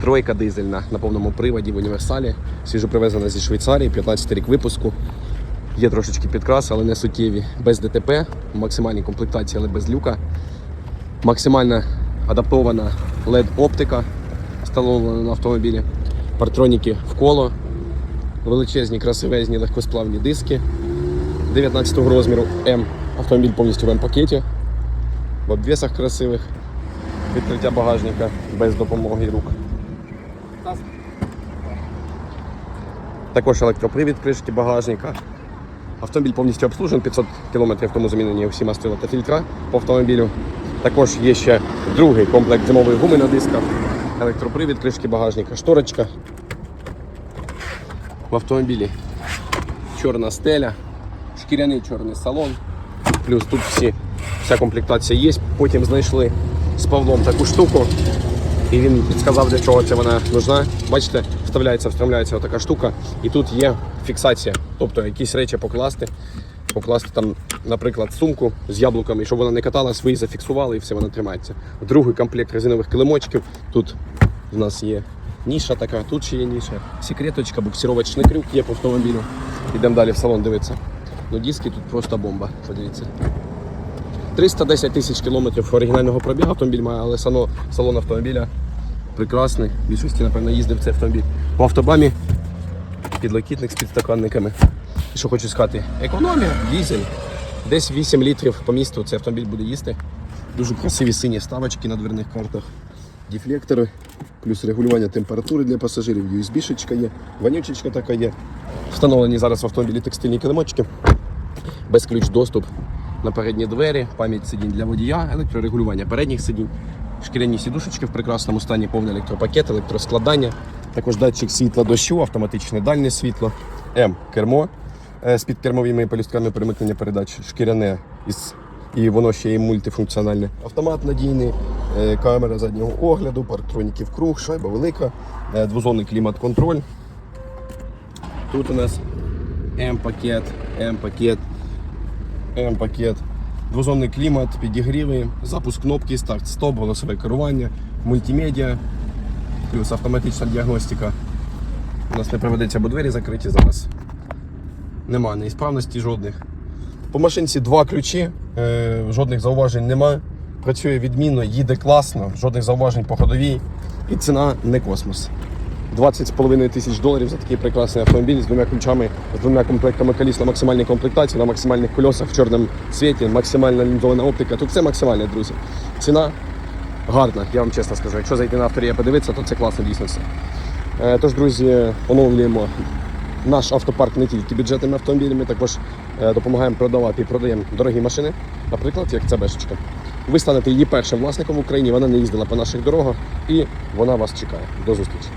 Тройка дизельна на повному приводі в універсалі. Свіжо привезена зі Швейцарії, 15 рік випуску. Є трошечки підкраси, але не суттєві. Без ДТП, максимальній комплектації, але без люка. Максимально адаптована LED-оптика, встановлена на автомобілі. Партроніки в коло, величезні, красивезні, легкосплавні диски 19 розміру М. Автомобіль повністю в М-пакеті, в обвісах красивих, відкриття багажника без допомоги рук. Також електропривід кришки багажника. Автомобіль повністю обслужений, 500 км тому замінені всі мастила та фільтра по автомобілю. Також є ще другий комплект зимової гуми на дисках, електропривід кришки багажника, шторочка. В автомобілі чорна стеля, шкіряний чорний салон. Плюс тут всі, вся комплектація є. Потім знайшли з Павлом таку штуку. І він підказав, для чого це вона нужна. Бачите, вставляється, вставляється отака штука, і тут є фіксація. Тобто якісь речі покласти, покласти там, наприклад, сумку з яблуками, щоб вона не каталась, ви її зафіксували і все вона тримається. Другий комплект резинових килимочків. Тут у нас є ніша така, тут ще є ніша, секреточка, буксировочний крюк є по автомобілю. Йдемо далі в салон дивитися. Ну, диски тут просто бомба. Подивіться. 310 тисяч кілометрів оригінального пробігу автомобіль має, але сано, салон автомобіля прекрасний. Більшості, напевно, їздив цей автомобіль. По автобамі підлокітник з підстаканниками. І Що хочу сказати, економія, дізель. Десь 8 літрів по місту цей автомобіль буде їсти. Дуже красиві сині ставочки на дверних картах, дефлектори, плюс регулювання температури для пасажирів, USB-шечка є, вонючечка така є. Встановлені зараз в автомобілі текстильні килимочки без ключ доступ на передні двері, пам'ять сидінь для водія, електрорегулювання передніх сидінь, шкіряні сідушечки в прекрасному стані, повний електропакет, електроскладання, також датчик світла дощу, автоматичне дальнє світло, М кермо е, з підкермовими полюстками перемикнення передач, шкіряне із і воно ще є мультифункціональне. Автомат надійний, е, камера заднього огляду, парктроніки в круг, шайба велика, е, двозонний клімат-контроль. Тут у нас М-пакет, М-пакет, М-пакет, двозонний клімат, підігріви, запуск кнопки, старт, стоп, голосове керування, мультимедіа, плюс автоматична діагностика. У нас не проведеться, бо двері закриті зараз. Нема неісправності жодних. По машинці два ключі, е, жодних зауважень нема. Працює відмінно, їде класно, жодних зауважень по ходовій. І ціна не космос. 20,5 тисяч доларів за такий прекрасний автомобіль з двома ключами, з двома комплектами коліс на максимальній комплектації, на максимальних кольосах в чорному світі, максимальна лінзована оптика. Тут все максимальне, друзі. Ціна гарна, я вам чесно скажу. Якщо зайти на авторія подивитися, то це класно дійсно все. Е, Тож, друзі, оновлюємо наш автопарк не тільки бюджетними автомобілями, також е, допомагаємо продавати і продаємо дорогі машини, наприклад, як ця бешечка. Ви станете її першим власником в Україні, вона не їздила по наших дорогах і вона вас чекає. До зустрічі.